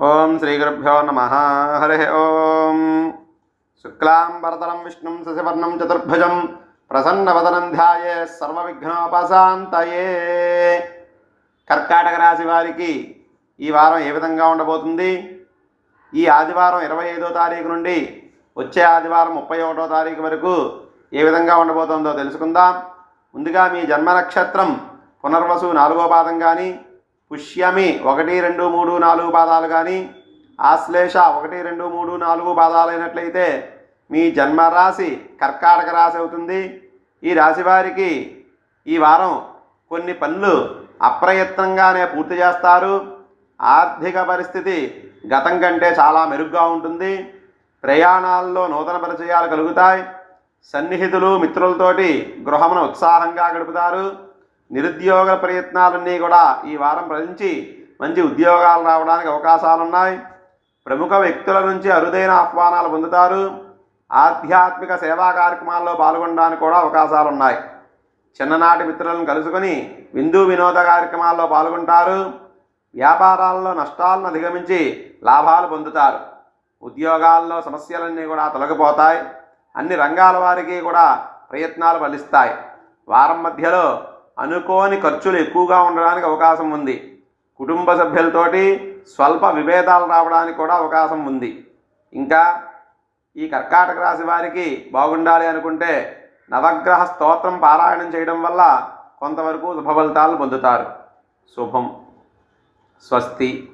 ఓం శ్రీ గురుభ్యో నమ. హరి ఓం. శుక్లాంబరతరం విష్ణు విష్ణుం శశివర్ణం చతుర్భుజం ప్రసన్నవదనం ధ్యాయే సర్వవిఘ్నోపశాంతయే. కర్కాటక రాశి వారికి ఈ వారం ఏ విధంగా ఉండబోతుంది? ఈ ఆదివారం ఇరవై ఐదో తారీఖు నుండి వచ్చే ఆదివారం ముప్పై ఒకటో తారీఖు వరకు ఏ విధంగా ఉండబోతుందో తెలుసుకుందాం. ముందుగా మీ జన్మ నక్షత్రం పునర్వసు నాలుగో పాదం కానీ పుష్యమి ఒకటి రెండు మూడు నాలుగు పాదాలు కానీ ఆశ్లేష ఒకటి రెండు మూడు నాలుగు పాదాలు అయినట్లయితే మీ జన్మరాశి కర్కాటక రాశి అవుతుంది. ఈ రాశి వారికి ఈ వారం కొన్ని పనులు అప్రయత్నంగానే పూర్తి చేస్తారు. ఆర్థిక పరిస్థితి గతం కంటే చాలా మెరుగ్గా ఉంటుంది. ప్రయాణాల్లో నూతన పరిచయాలు కలుగుతాయి. సన్నిహితులు మిత్రులతోటి గృహమును ఉత్సాహంగా గడుపుతారు. నిరుద్యోగ ప్రయత్నాలన్నీ కూడా ఈ వారం ఫలించి మంచి ఉద్యోగాలు రావడానికి అవకాశాలు ఉన్నాయి ప్రముఖ వ్యక్తుల నుంచి అరుదైన ఆహ్వానాలు పొందుతారు. ఆధ్యాత్మిక సేవా కార్యక్రమాల్లో పాల్గొనడానికి కూడా అవకాశాలు ఉన్నాయి చిన్ననాటి మిత్రులను కలుసుకొని విందు వినోద కార్యక్రమాల్లో పాల్గొంటారు. వ్యాపారాల్లో నష్టాలను అధిగమించి లాభాలు పొందుతారు. ఉద్యోగాల్లో సమస్యలన్నీ కూడా తొలగిపోతాయి. అన్ని రంగాల వారికి కూడా ప్రయత్నాలు ఫలిస్తాయి. వారం మధ్యలో అనుకోని ఖర్చులు ఎక్కువగా ఉండడానికి అవకాశం ఉంది. కుటుంబ సభ్యులతోటి స్వల్ప విభేదాలు రావడానికి కూడా అవకాశం ఉంది. ఇంకా ఈ కర్కాటక రాశి వారికి బాగుండాలి అనుకుంటే నవగ్రహ స్తోత్రం పారాయణం చేయడం వల్ల కొంతవరకు శుభ ఫలితాలు పొందుతారు. శుభం. స్వస్తి.